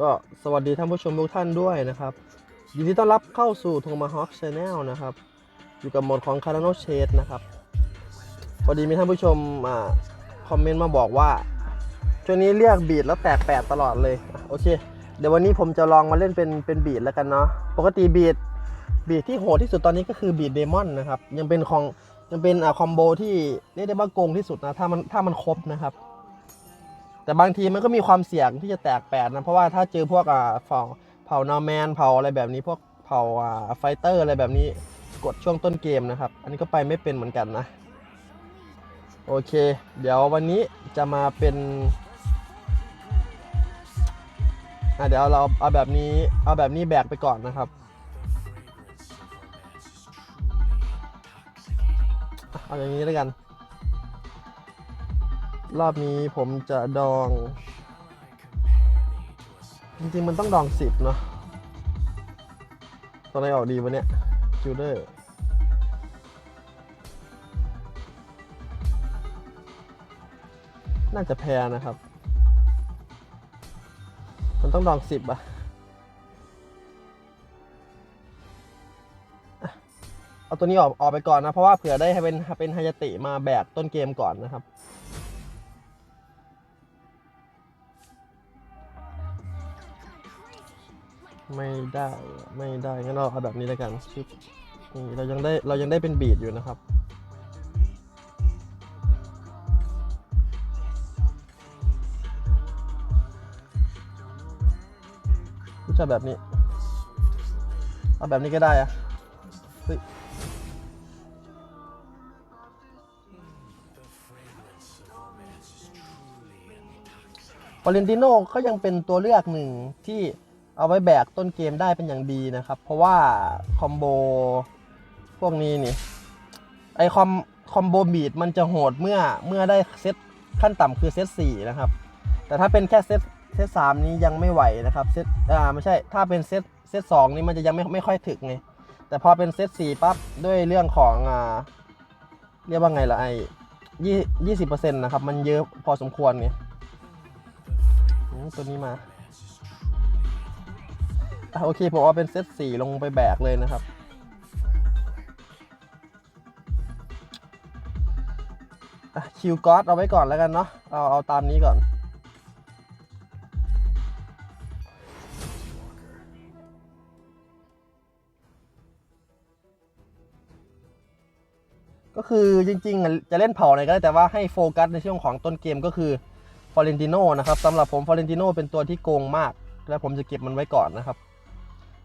ก็สวัสดีท่านผู้ชมทุกท่านด้วยนะครับยินดีต้อนรับเข้าสู่ Tomahawk Channel นะครับ อยู่กับหมดของ Cardano Shade นะครับพอดีมีท่านผู้ชมอ่าคอมเมนต์มาบอกว่าช่วงนี้เรียกบีดแล้วแตกแปดตลอดเลยโอเค เดี๋ยววันนี้ผมจะลองมาเล่นเป็นเป็นบีดแล้วกันเนาะปกติบีดบีดที่โหดที่สุดตอนนี้ก็คือบีดเดมอนนะครับยังเป็นของยังเป็นอ่าคอมโบที่เรียกได้ว่าโกงที่สุดนะถ้ามันถ้ามันครบนะครับ แต่บางทีมันก็มีความเสี่ยงที่จะแตกแปดนะเพราะว่าถ้าเจอพวกอ่าเผ่าเผ่านอร์แมนเผ่าอะไรแบบนี้พวกเผ่าอ่าไฟเตอร์อะไรแบบนี้กดช่วงต้นเกมนะครับ อันนี้ก็ไปไม่เป็นเหมือนกันนะ โอเค เดี๋ยววันนี้จะมาเป็นอะเดี๋ยวเราเอาแบบนี้เอาแบบนี้แบกไปก่อนนะครับเอาอย่างนี้แล้วกัน รอบนี้ผมจะดอง จริงๆมันต้องดองสิบเนาะตัวไหนออกดีวะเนี่ยจูเดอร์น่าจะแพ้นะครับ มันต้องดองสิบอะเอาตัวนี้ออกออกไปก่อนนะ เพราะว่าเผื่อได้เป็นเป็นไฮยาติมาแบกต้นเกมก่อนนะครับ ไม่ได้ไม่ได้งั้นเราเอาแบบนี้แล้วกันชิปนี่เรายังได้เรายังได้เป็นบีดอยู่นะครับ รู้จักแบบนี้ เอาแบบนี้ก็ได้อะเฮ้ยฟอเรนติโนก็ยังเป็นตัวเลือกหนึ่งที่ เอาไว้แบกต้นเกมได้เป็นอย่างดีนะครับ เพราะว่าคอมโบพวกนี้นี่ไอคอมคอมโบบีดมันจะโหดเมื่อเมื่อได้เซตขั้นต่ำคือเซตสี่นะครับ แต่ถ้าเป็นแค่เซตเซตสามนี้ยังไม่ไหวนะครับเซตอ่าไม่ใช่ถ้าเป็นเซตเซตสองนี้มันจะยังไม่ไม่ค่อยถึกไงแต่พอเป็นเซตสี่ปั๊บด้วยเรื่องของอ่าเรียกว่าไงล่ะไอยี่ยี่สิบเปอร์เซ็นต์นะครับ มันเยอะพอสมควรไงตัวนี้มา โอเคผมเอาเป็นเซตสี่ลงไปแบกเลยนะครับคิวก็อดเอาไว้ก่อนแล้วกันเนาะเอาเอาตามนี้ก่อนก็คือจริงๆ จะเล่นเผาอะไรก็ได้แต่ว่าให้โฟกัสในช่วงของต้นเกมก็คือฟอเรนติโนนะครับสำหรับผมฟอเรนติโนเป็นตัวที่โกงมาก แล้วผมจะเก็บมันไว้ก่อนนะครับ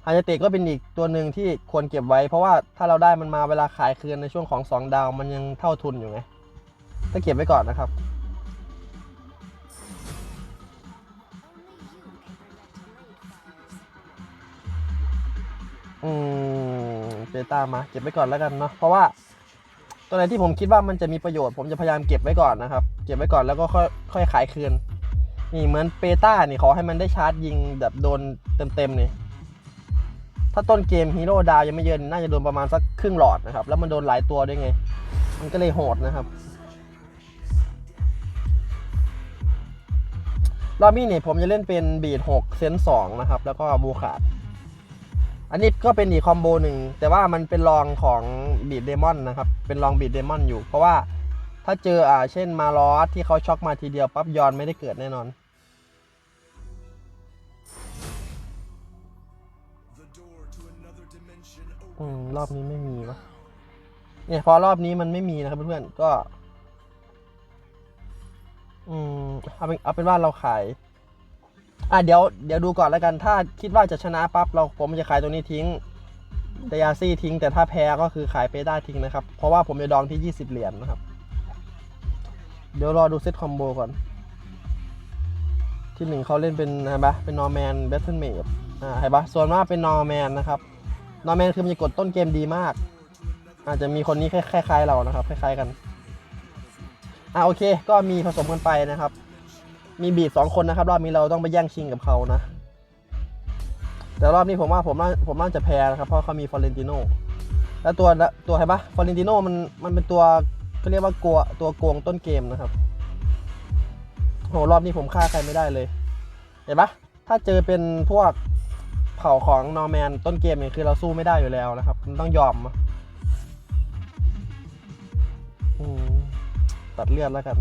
ฮายาเตะก็เป็นอีกตัวหนึ่งที่ควรเก็บไว้ เพราะว่าถ้าเราได้มันมาเวลาขายคืนในช่วงของ 2 ดาวมันยังเท่าทุนอยู่ไงต้องเก็บไว้ก่อนนะครับ อืมเบต้ามาเก็บไว้ก่อนแล้วกันเนาะเพราะว่าตัวไหนที่ผมคิดว่ามันจะมีประโยชน์ผมจะพยายามเก็บไว้ก่อนนะครับ เก็บไว้ก่อนแล้วก็ค่อยค่อยขายคืนนี่เหมือนเปต้านี่ขอให้มันได้ชาร์จยิงแบบโดนเต็มๆนี่ ถ้าต้นเกมฮีโร่ดาวยังไม่เยินน่าจะโดนประมาณสักครึ่งหลอดนะครับ แล้วมันโดนหลายตัวด้วยไง มันก็เลยโหดนะครับ รอบนี้เนี่ยผมจะเล่นเป็นบีด6เซนสองนะครับ แล้วก็บูขาด อันนี้ก็เป็นอีกคอมโบหนึ่ง แต่ว่ามันเป็นรองของบีดเดมอนนะครับ เป็นรองบีดเดมอนอยู่ เพราะว่าถ้าเจออ่าเช่นมาลอสที่เขาช็อกมาทีเดียวปั๊บยอนไม่ได้เกิดแน่นอน อืมรอบนี้ไม่มีวะเนี่ยพอรอบนี้มันไม่มีนะครับเพื่อนๆก็ อืมเอาเป็นเอาเป็นว่าเราขาย อะเดี๋ยวเดี๋ยวดูก่อนแล้วกัน ถ้าคิดว่าจะชนะปั๊บเราผมจะขายตัวนี้ทิ้งเดยาซี่ทิ้ง แต่ถ้าแพ้ก็คือขายเปด้าทิ้งนะครับ เพราะว่าผมจะดองที่ 20 เหรียญนะครับ เดี๋ยวรอดูเซตคอมโบก่อน ที่หนึ่งเขาเล่นเป็นไรปะเป็นนอร์แมนเบสเทนเมดอ่าเห็นปะส่วนมากเป็นนอร์แมนนะครับ นอร์แมนคือมันจะกดต้นเกมดีมาก อาจจะมีคนนี้คล้ายๆเรานะครับ คล้ายๆกันอะโอเค ก็มีผสมกันไปนะครับ มีบีดสองคนนะครับ รอบนี้เราต้องไปแย่งชิงกับเขานะ แต่รอบนี้ผมว่าผมน่าผมน่าจะแพ้นะครับ เพราะเขามีฟอเรนติโนแล้วตัวตัวใครปะฟอเรนติโนมันมันเป็นตัวเขาเรียกว่ากลัวตัวโกงต้นเกมนะครับโหรอบนี้ผมฆ่าใครไม่ได้เลย เห็นปะถ้าเจอเป็นพวก เผ่าของนอร์แมนต้นเกมเนี่ยคือเราสู้ไม่ได้อยู่แล้วนะครับ มันต้องยอมอะอืมตัดเลือดแล้วกัน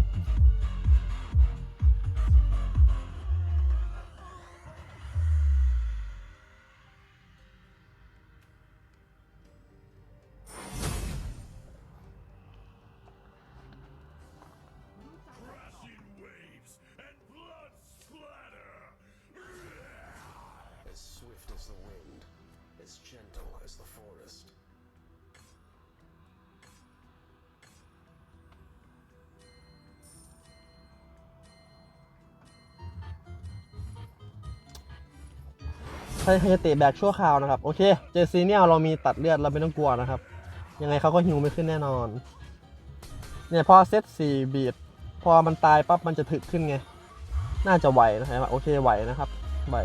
ถ้าเฮเตะแบกชั่วคราวนะครับ โอเค เจซีเนี่ยเรามีตัดเลือดเราไม่ต้องกลัวนะครับ ยังไงเขาก็ฮิวไม่ขึ้นแน่นอน เนี่ยพอเซตสี่บีดพอมันตายปั๊บมันจะถึกขึ้นไง น่าจะไหวนะครับโอเคไหวนะครับไหว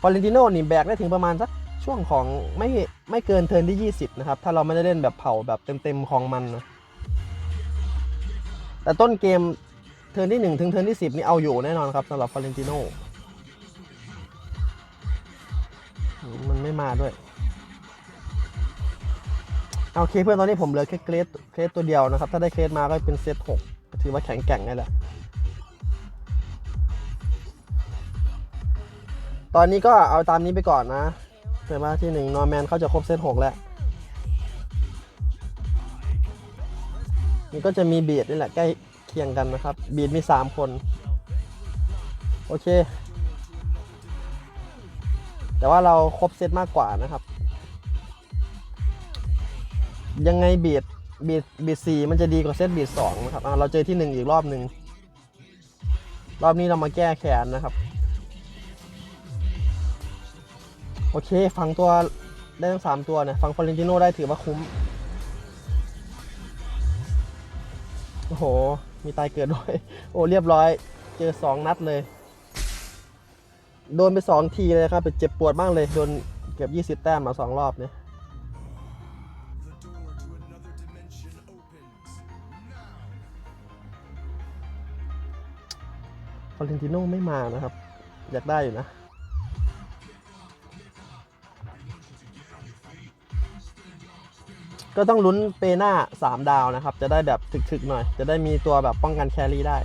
ฟอเรนติโน่นี่แบกได้ถึงประมาณสักช่วงของไม่ไม่เกินเทิร์นที่ 20 นะครับ ถ้าเราไม่ได้เล่นแบบเผาแบบเต็มๆของมันนะแต่ต้นเกม เทิร์นที่ 1 ถึงเทิร์นที่ 10 นี่เอาอยู่แน่นอนครับสำหรับฟอเรนติโน่มันไม่มาด้วยเอาโอเคเพื่อนตอนนี้ผมเหลือแค่เกรดเกรดตัวเดียวนะครับ ถ้าได้เกรดมาก็เป็นเซต6ก็ถือว่าแข็งแกร่งไงแหละ ตอนนี้ก็เอาตามนี้ไปก่อนนะเผื่อว่าที่หนึ่งนอร์แมนเขาจะครบเซต6แล้ว นี่ก็จะมีเบียดนี่แหละใกล้ คียงกันนะครับ บีดมี 3 คน โอเค แต่ว่าเราครบเซตมากกว่านะครับ ยังไงบีดบีดบีดสี่มันจะดีกว่าเซตบีดสองนะครับเราเจอที่หนึ่งอีกรอบหนึ่งรอบนี้เรามาแก้แค้นนะครับ โอเค ฟังตัวได้ทั้งสามตัวเนี่ยฟังฟอเรนติโนได้ถือว่าคุ้ม โอ้โห มีตายเกิดด้วย โอ้เรียบร้อย เจอสองนัดเลย โดนไปสองทีเลยครับเป็นเจ็บปวดมากเลย โดนเกือบยี่สิบ20 แต้มมาสองรอบเนี่ยฟอเรนติโน่ไม่มานะครับ อยากได้อยู่นะ ก็ต้องลุ้นเปหน้า 3 ดาวนะครับ จะได้แบบถึกๆหน่อย จะได้มีตัวแบบป้องกันแครี่ได้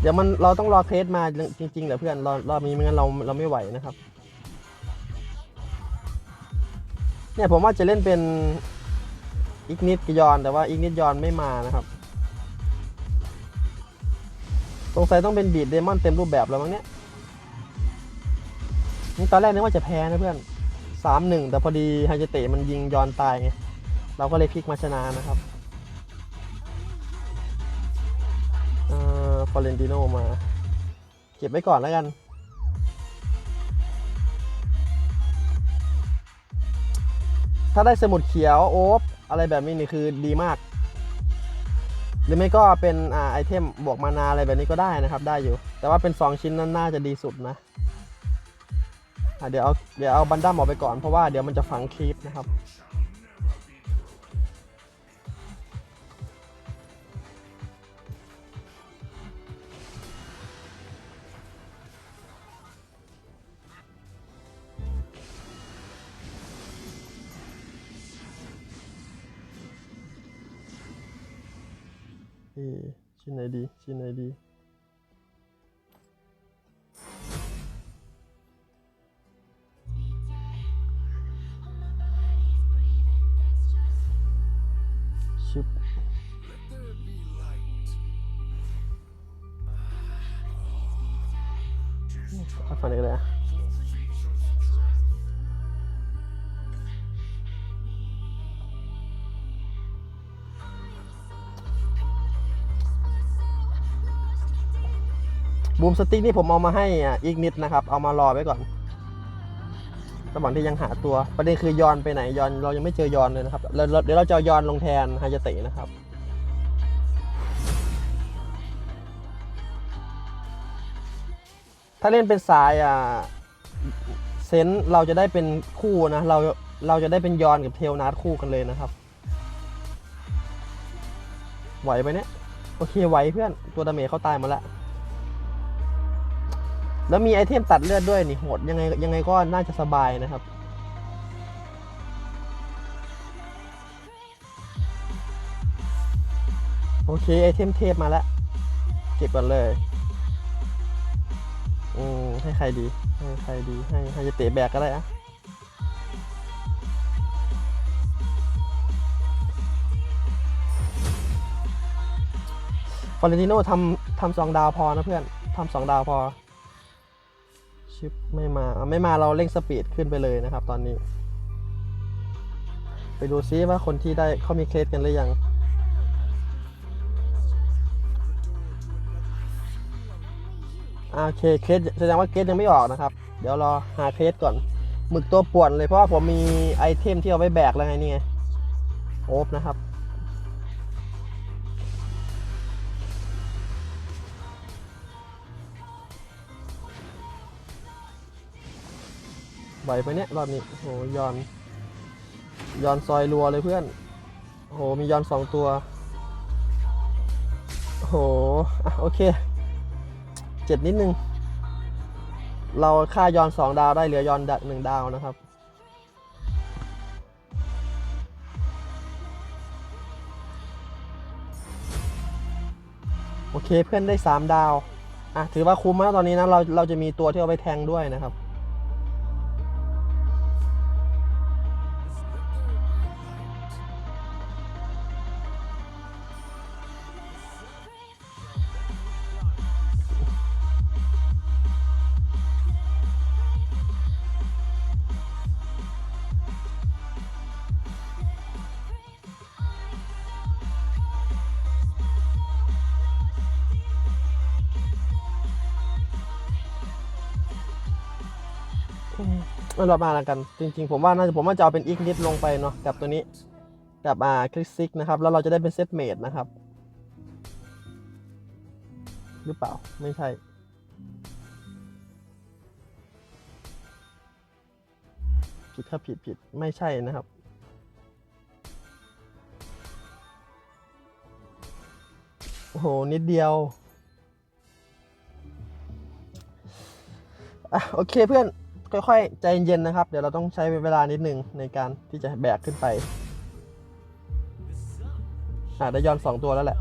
เดี๋ยวมันเราต้องรอเคสมาจริงๆแหละเพื่อนรอรอบนี้ไม่งั้นเราเราไม่ไหวนะครับ เนี่ยผมว่าจะเล่นเป็นอีกนิดกยอน แต่ว่าอีกนิดยอนไม่มานะครับสงสัยต้องเป็นบีดเดมอนเต็มรูปแบบแล้วมั้งเนี่ยตอนแรกนึกว่าจะแพ้นะเพื่อน สามหนึ่งแต่พอดีไฮเจเตะมันยิงยอนตายไง เราก็เลยพลิกมาชนะนะครับเอ่อฟอเรนติโนมา เก็บไว้ก่อนแล้วกัน ถ้าได้สมุดเขียวโอ๊บอะไรแบบนี้นี่คือดีมาก หรือไม่ก็เป็นอ่าไอเทมบวกมานาอะไรแบบนี้ก็ได้นะครับ ได้อยู่ แต่ว่าเป็น 2 ชิ้นนั้นน่าจะดีสุดนะ เดี๋ยวเอาเดี๋ยวเอาบันดัมออกไปก่อนเพราะว่าเดี๋ยวมันจะฝังคลิปนะครับเอ๊ะชิ้นไหนดีชิ้นไหนดี บูมสติ๊กนี่ผมเอามาให้อีกนิดนะครับ เอามารอไว้ก่อนระหว่างที่ยังหาตัวประเด็นคือยอนไปไหนยอนเรายังไม่เจอยอนเลยนะครับเดี๋ยวเราจะยอนลงแทนฮายาเตะนะครับถ้าเล่นเป็นสายอะเซนเราจะได้เป็นคู่นะเราเราจะได้เป็นยอนกับเทลนาร์คู่กันเลยนะครับ ไหวไปเนี่ยโอเคไหวเพื่อนตัวดาเมจเขาตายมดแล้ว แล้วมีไอเทมตัดเลือดด้วยนี่โหดยังไงยังไงก็น่าจะสบายนะครับ โอเคไอเทมเทพมาแล้ว เก็บก่อนเลยอืมให้ใครดี ให้ใครดีให้ให้จะเตะแบกก็ได้อะฟอเรนติโน่ทำทำสองดาวพอนะเพื่อนทำสองดาวพอ ชิปไม่มาไม่มาเราเร่งสปีดขึ้นไปเลยนะครับ ตอนนี้ ไปดูซิว่าคนที่ได้เขามีเคสกันหรือยังโอเคเคสแสดงว่าเคสยังไม่ออกนะครับ เดี๋ยวรอหาเคสก่อนหมึกตัวป่วนเลยเพราะว่าผมมีไอเทมที่เอาไว้แบกแล้วไงนี่ไงโอบนะครับ ไหวไปเนี่ยรอบนี้โอ้โหยอนยอนซอยรัวเลยเพื่อนโอ้โหมียอนสองตัวโอ้โหอะโอเคเจ็ดนิดนึง เราค่ายอนสองดาวได้เหลือยอนดักหนึ่งดาวนะครับโอเคเพื่อนได้สามดาว อะถือว่าคุ้มมากตอนนี้นะเราเราจะมีตัวที่เอาไปแทงด้วยนะครับ ไม่รอบมาแล้วกัน จริง ๆ ผมว่าน่าจะผมว่าจะเอาเป็นอีกนิดลงไปเนาะกับตัวนี้กับอ่าคลิกซิกนะครับ แล้วเราจะได้เป็นเซตเมดนะครับ หรือเปล่าไม่ใช่ ผิดครับผิดผิดไม่ใช่นะครับโอ้โห นิดเดียว อะ โอเคเพื่อน ค่อยๆ ใจเย็นๆนะครับ เดี๋ยวเราต้องใช้เวลานิดนึงในการที่จะแบกขึ้นไปอ่าได้ย้อนสองตัวแล้วแหละ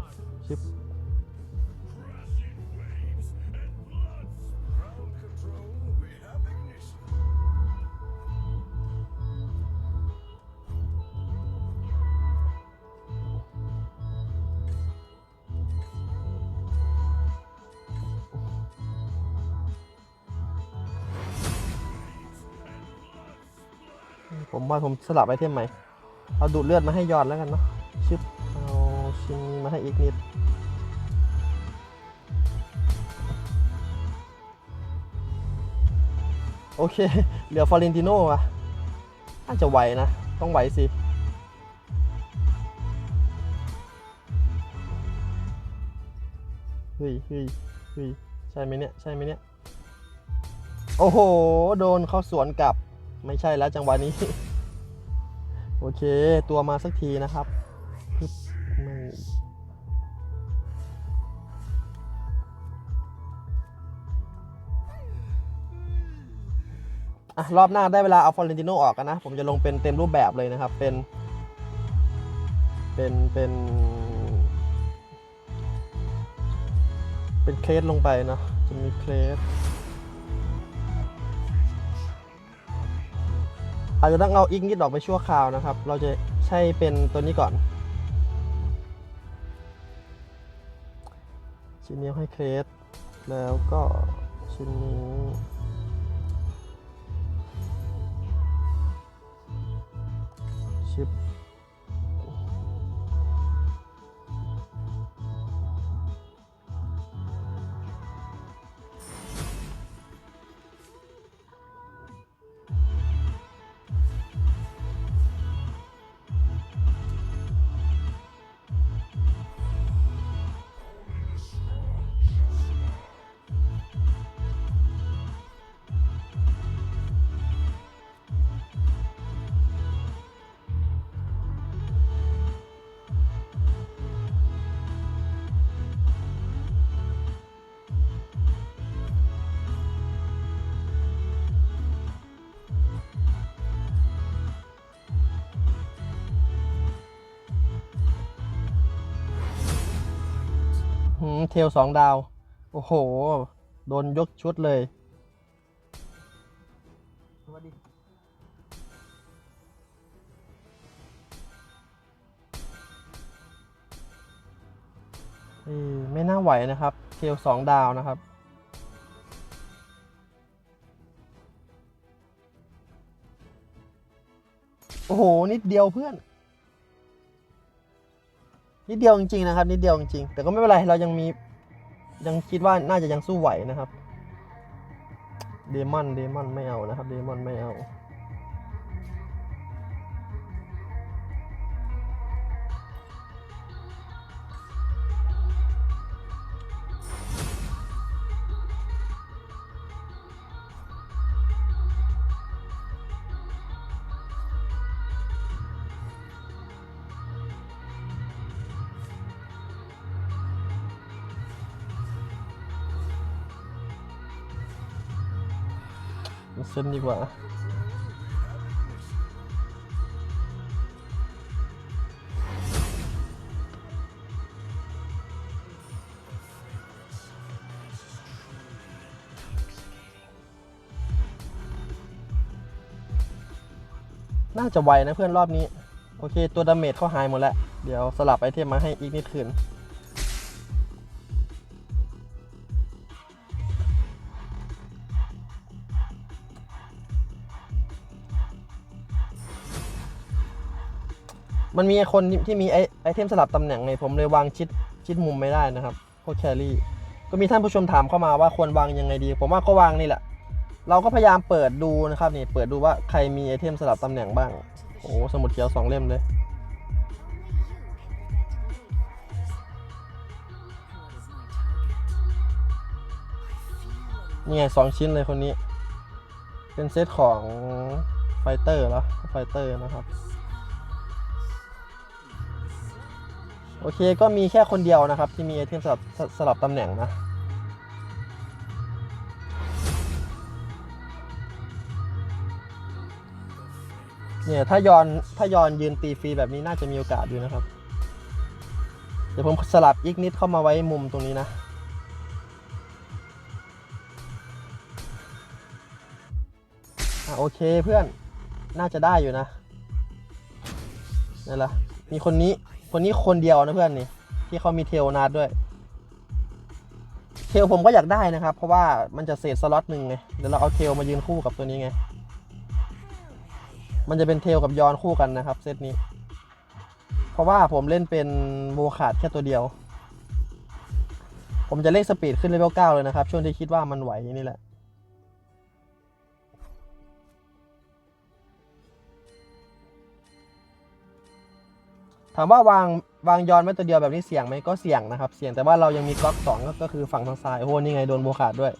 ผมว่าผมสลับไอเทมใหม่เอาดูดเลือดมาให้ยอดแล้วกันเนาะชิปเอาชิ้นนี้มาให้อีกนิดโอเค เหลือฟอเรนติโน่อะน่าจะไหวนะ ต้องไหวสิ เฮ้ยเฮ้ยเฮ้ยใช่ไหมเนี่ย ใช่ไหมเนี่ย โอ้โห โดนเข้าสวนกลับ ไม่ใช่แล้วจังหวะนี้ โอเค ตัวมาสักทีนะครับอะรอบหน้าได้เวลาเอาฟอร์เรนติโนออกกันนะ ผมจะลงเป็นเต็มรูปแบบเลยนะครับ เป็น เป็น เป็น เป็นเคสลงไปเนะจะมีเคส อาจจะต้องเอาอีกนิดออกไปชั่วคราวนะครับ เราจะใช้เป็นตัวนี้ก่อนชิ้นนี้ให้เครสแล้วก็ชิ้นนี้ชิป เทลสองดาว โอ้โห โดนยกชุดเลยสวัสดีเอ้ยไม่น่าไหวนะครับ เทลสองดาวนะครับโอ้โห นิดเดียวเพื่อน นิดเดียวจริงๆนะครับนิดเดียวจริงๆแต่ก็ไม่เป็นไรเรายังมียังคิดว่าน่าจะยังสู้ไหวนะครับ เดมอนเดมอนไม่เอานะครับ เดมอนไม่เอา เส้นดีกว่า น่าจะไวนะเพื่อนรอบนี้ โอเค ตัวดาเมจเขาหายหมดแล้ว เดี๋ยวสลับไอเทมมาให้อีกนิดคืน มันมีคนที่มีไอไอเทมสลับตำแหน่งไงผมเลยวางชิดชิดมุมไม่ได้นะครับพวกแครี่ก็มีท่านผู้ชมถามเข้ามาว่าควรวางยังไงดี ผมว่าก็วางนี่แหละ เราก็พยายามเปิดดูนะครับนี่เปิดดูว่าใครมีไอเทมสลับตำแหน่งบ้าง โอ้สมุดเขียวสองเล่มเลยนี่ไงสองชิ้นเลยคนนี้ เป็นเซตของไฟเตอร์แล้วไฟเตอร์นะครับ โอเคก็มีแค่คนเดียวนะครับ ที่มีไอเทมสลับสสลับตำแหน่งนะเนี่ยถ้ายอนถ้ายอนยืนตีฟรีแบบนี้น่าจะมีโอกาสอยู่นะครับ เดี๋ยวผมสลับอีกนิดเข้ามาไว้มุมตรงนี้นะ อะโอเคเพื่อนน่าจะได้อยู่นะนี่ละมีคนนี้ คนนี้คนเดียวนะเพื่อนนี่ ที่เขามีเทลนาดด้วย เทลผมก็อยากได้นะครับ เพราะว่ามันจะเศษสล็อตหนึ่งไงเดี๋ยวเราเอาเทลมายืนคู่กับตัวนี้ไง มันจะเป็นเทลกับยอนคู่กันนะครับเซตนี้ เพราะว่าผมเล่นเป็นโวขาดแค่ตัวเดียว ผมจะเล่นสปีดขึ้นเลเวล9เลยนะครับ ช่วงที่คิดว่ามันไหวนี่แหละ ถามว่าวางวางย้อนไว้ตัวเดียวแบบนี้เสี่ยงไหมก็เสี่ยงนะครับ เสี่ยงแต่ว่าเรายังมีก๊อกสองก็คือฝั่งทางซ้ายโอ้โหนี่ไงโดนโบขาดด้วย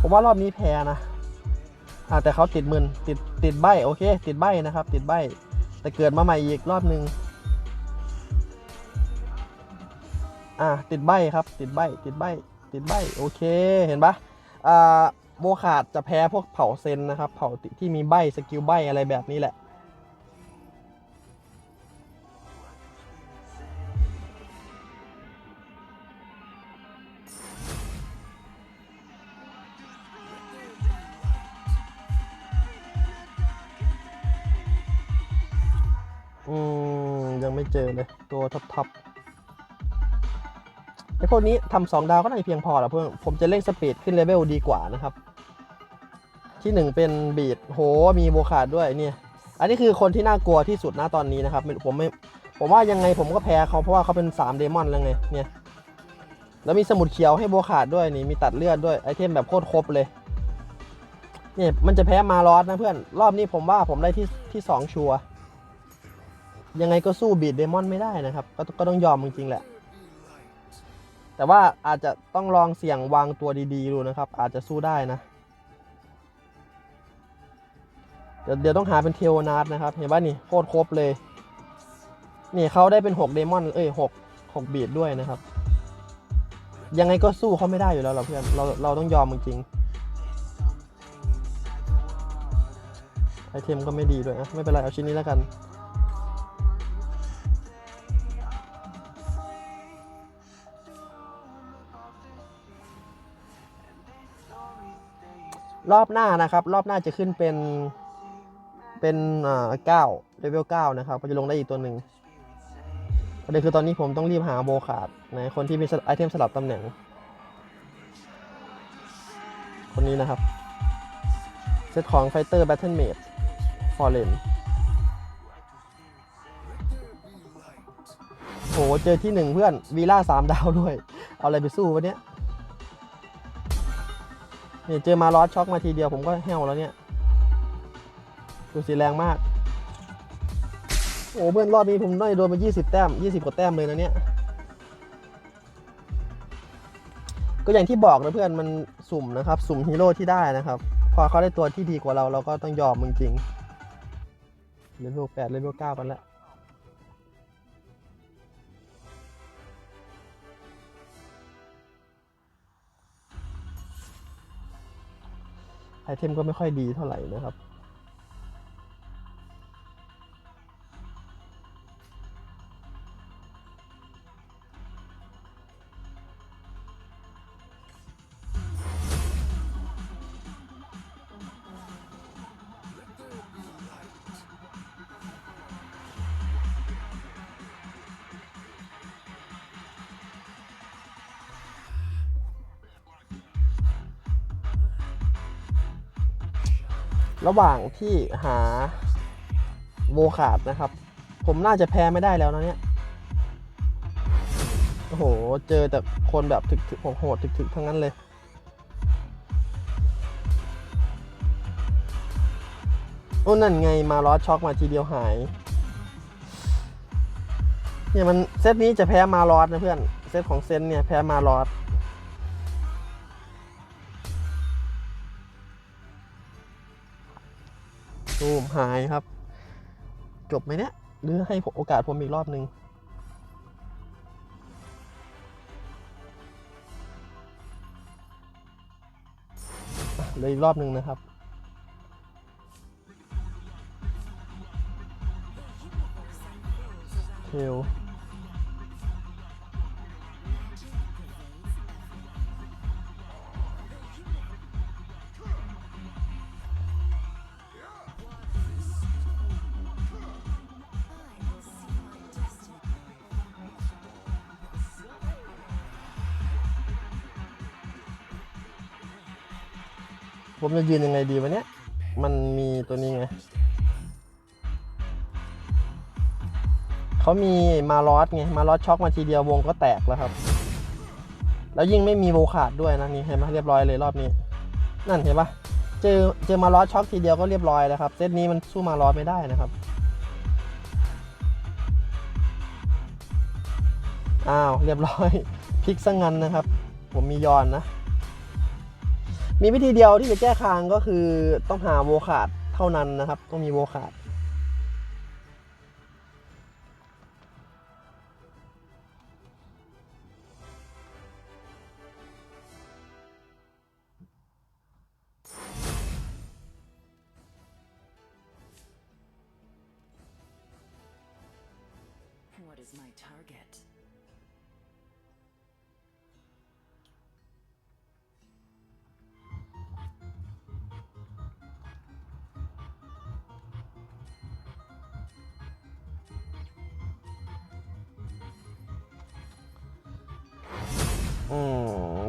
ผมว่ารอบนี้แพ้นะอ่าแต่เขาติดมึนติดติดใบโอเค ติดใบนะครับ ติดใบแต่เกิดมาใหม่อีกรอบนึงอ่าติดใบครับ ติดใบติดใบติดใบโอเคเห็นปะอ่า โบขาดจะแพ้พวกเผ่าเซนนะครับ เผ่าที่มีใบสกิลใบอะไรแบบนี้แหละ อืม ยังไม่เจอเลย ตัวท็อปท็อปไอพวกนี้ทำสองดาวก็น่าจะเพียงพอแล้วเพื่อนผมจะเร่งสปีดขึ้นเลเวลดีกว่านะครับ ที่หนึ่งเป็นบีดโหมีโบขาดด้วยเนี่ยอันนี้คือคนที่น่ากลัวที่สุดนะตอนนี้นะครับผมไม่ผมว่ายังไงผมก็แพ้เขาเพราะว่าเขาเป็น3เดมอนแล้วไงเนี่ยแล้วมีสมุดเขียวให้โบขาดด้วยนี่มีตัดเลือดด้วยไอเทมแบบโคตรครบเลยเนี่ยมันจะแพ้มาลอสนะเพื่อนรอบนี้ผมว่าผมได้ที่ที่สองชัวร์ยังไงก็สู้บีดเดมอนไม่ได้นะครับก็ก็ต้องยอมจริงๆแหละ แต่ว่าอาจจะต้องลองเสี่ยงวางตัวดีๆดูนะครับ อาจจะสู้ได้นะ เดี๋ยวต้องหาเป็นเทโอนาร์ทนะครับ เห็นป่านี่โคตรครบเลย นี่เขาได้เป็น 6 เดมอน เอ้ยหกหกบีดด้วยนะครับ ยังไงก็สู้เขาไม่ได้อยู่แล้วเราเพื่อน เราเราต้องยอมจริงไอเทมก็ไม่ดีด้วยนะไม่เป็นไรเอาชิ้นนี้แล้วกันรอบหน้านะครับ รอบหน้าจะขึ้นเป็น เป็นอ่าเก้าเลเวลเก้านะครับก็จะลงได้อีกตัวหนึ่งประเด็นคือตอนนี้ผมต้องรีบหาโบขาดในคนที่มีไอเทมสลับตำแหน่ง คนนี้นะครับ เซตของ Fighter Battle Mage Fallen โหเจอที่หนึ่งเพื่อนวีล่าสามดาวด้วย เอาอะไรไปสู้วะเนี้ยนี่เจอมาลอสช็อกมาทีเดียวผมก็แห้วแล้วเนี่ย ดูสีแรงมาก โอ้เพื่อนรอบนี้ผมได้โดนมา20 แต้ม 20 กว่าแต้มเลยนะเนี่ย ก็อย่างที่บอกนะเพื่อนมันสุ่มนะครับ สุ่มฮีโร่ที่ได้นะครับ พอเขาได้ตัวที่ดีกว่าเราเราก็ต้องยอมมึงจริงเลเวลแปดเลเวลเก้ากันแล้วไอเทมก็ไม่ค่อยดีเท่าไหร่นะครับ ระหว่างที่หาโวขาดนะครับ ผมน่าจะแพ้ไม่ได้แล้วนะเนี่ยโอ้โห เจอแต่คนแบบถึกถึกโหดถึกถึกทั้งนั้นเลยโอ้นั่นไงมาลอสช็อกมาทีเดียวหาย เนี่ยมันเซตนี้จะแพ้มาลอสนะเพื่อน เซตของเซนเนี่ยแพ้มาลอส หายครับ จบไหมเนี่ยหรือให้ผมโอกาสผมอีกรอบหนึ่งเลยอีกรอบหนึ่งนะครับเทล ผมจะยืนยังไงดีวะเนี่ยมันมีตัวนี้ไงเขามีมาลอสไง มาลอสช็อกมาทีเดียววงก็แตกแล้วครับ แล้วยิ่งไม่มีโวขาดด้วยนะนี่เห็นไหมเรียบร้อยเลยรอบนี้ นั่นเห็นปะเจอเจอมาลอสช็อกทีเดียวก็เรียบร้อยแล้วครับ เซตนี้มันสู้มาลอสไม่ได้นะครับ อ้าวเรียบร้อยพลิกซะงันนะครับ ผมมียอนนะ มีวิธีเดียวที่จะแก้คางก็คือต้องหาโวขาดเท่านั้นนะครับ ต้องมีโวขาด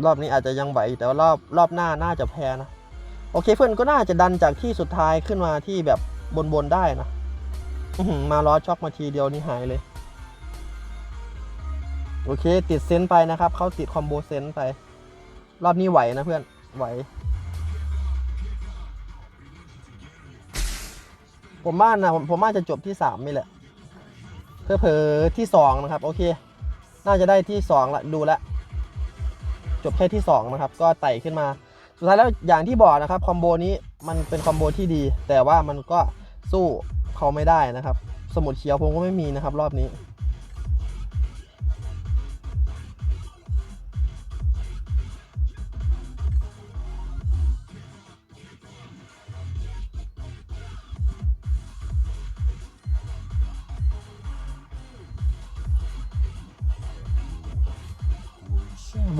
อบนี้อาจจะยังไหวแต่ว่ารอบรอบหน้าน่าจะแพ้นะ โอเคเพื่อนก็น่าจะดันจากที่สุดท้ายขึ้นมาที่แบบบนๆได้นะมาล้อช็อกมาทีเดียวนี่หายเลย โอเค ติดเซนต์ไปนะครับเขาติดคอมโบเซนต์ไป รอบนี้ไหวนะเพื่อนไหว ผมว่านะผมผมว่าจะจบที่สามนี่แหละเพื่อเผลอที่สองนะครับ โอเค น่าจะได้ที่สองละดูแลว จบแค่ที่สองนะครับก็ไต่ขึ้นมา สุดท้ายแล้วอย่างที่บอกนะครับคอมโบนี้มันเป็นคอมโบที่ดี แต่ว่ามันก็สู้เขาไม่ได้นะครับ สมุดเขียวผมก็ไม่มีนะครับ รอบนี้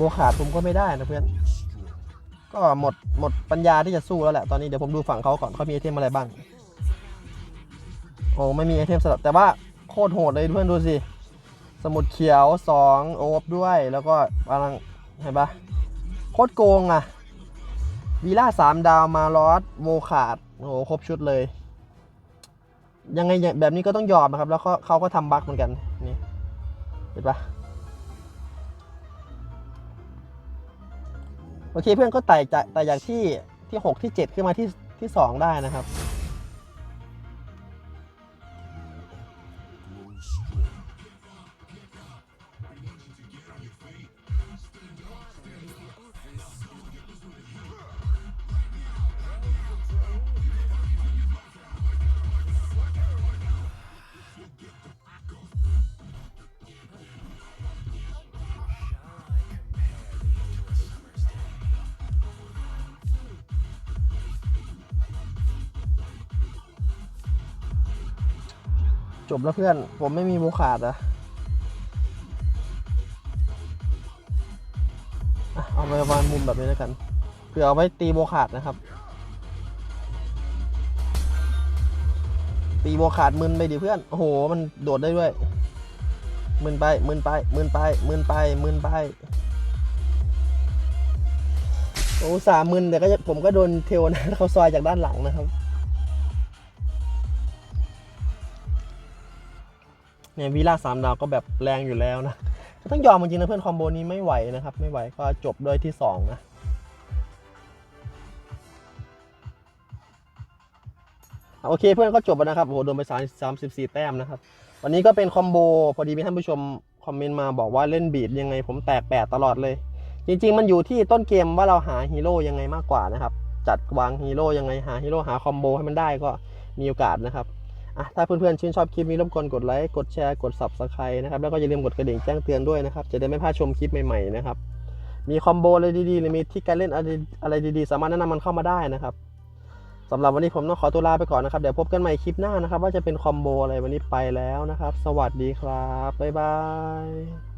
โบขาดผมก็ไม่ได้นะเพื่อน ก็หมดหมดปัญญาที่จะสู้แล้วแหละตอนนี้เดี๋ยวผมดูฝั่งเขาก่อนเขามีไอเทมอะไรบ้าง โอ้ไม่มีไอเทมสลับแต่ว่าโคตรโหดเลยเพื่อนดูสิ สมุดเขียว 2 โอฟด้วยแล้วก็พลังเห็นปะโคตรโกงอะวีล่าสามดาวมาลอสโวขาดโอ้โหครบชุดเลย ยังไงแบบนี้ก็ต้องยอมนะครับ แล้วก็เขาก็ทำบั๊กเหมือนกันนี่เห็นปะ โอเคเพื่อนก็ไต่จากไต่จากที่ที่ 6 ที่ 7 ขึ้นมาที่ที่ 2 ได้นะครับ จบแล้วเพื่อน ผมไม่มีโบขาดอะอะเอาไปวางมุมแบบนี้แล้วกันเผื่อเอาไว้ตีโบขาดนะครับ ตีโบขาดมึนไปดิเพื่อน โอ้โห มันโดดได้ด้วยมึนไปมึนไปมึนไปมึนไปมึนไปโอ้สามมึนแต่ก็จะผมก็โดนเทวนะเขาซอยจากด้านหลังนะครับ เนี่ยวีล่าสามดาวก็แบบแรงอยู่แล้วนะก็ต้องยอมจริงๆนะเพื่อนคอมโบนี้ไม่ไหวนะครับ ไม่ไหวก็จบด้วยที่ 2 นะโอเคเพื่อนก็จบแล้วนะครับโอ้โหโดนไป3 34แต้มนะครับ วันนี้ก็เป็นคอมโบพอดีมีท่านผู้ชมคอมเมนต์มาบอกว่าเล่นบีดยังไงผมแตกแปดตลอดเลย จริง ๆ มันอยู่ที่ต้นเกมว่าเราหาฮีโร่ยังไงมากกว่านะครับ จัดวางฮีโร่ยังไงหาฮีโร่หาคอมโบให้มันได้ก็มีโอกาสนะครับ อะถ้าเพื่อนๆชื่นชอบคลิปนี้รบกวนกดไลค์กดแชร์กด subscribe นะครับแล้วก็อย่าลืมกดกระดิ่งแจ้งเตือนด้วยนะครับจะได้ไม่พลาดชมคลิปใหม่ๆนะครับมีคอมโบอะไรดีๆหรือมีที่การเล่นอะไรอะไรดีๆ สามารถแนะนำมันเข้ามาได้นะครับสำหรับวันนี้ผมต้องขอตัวลาไปก่อนนะครับเดี๋ยวพบกันใหม่คลิปหน้านะครับ ว่าจะเป็นคอมโบอะไรวันนี้ไปแล้วนะครับ สวัสดีครับบ๊ายบาย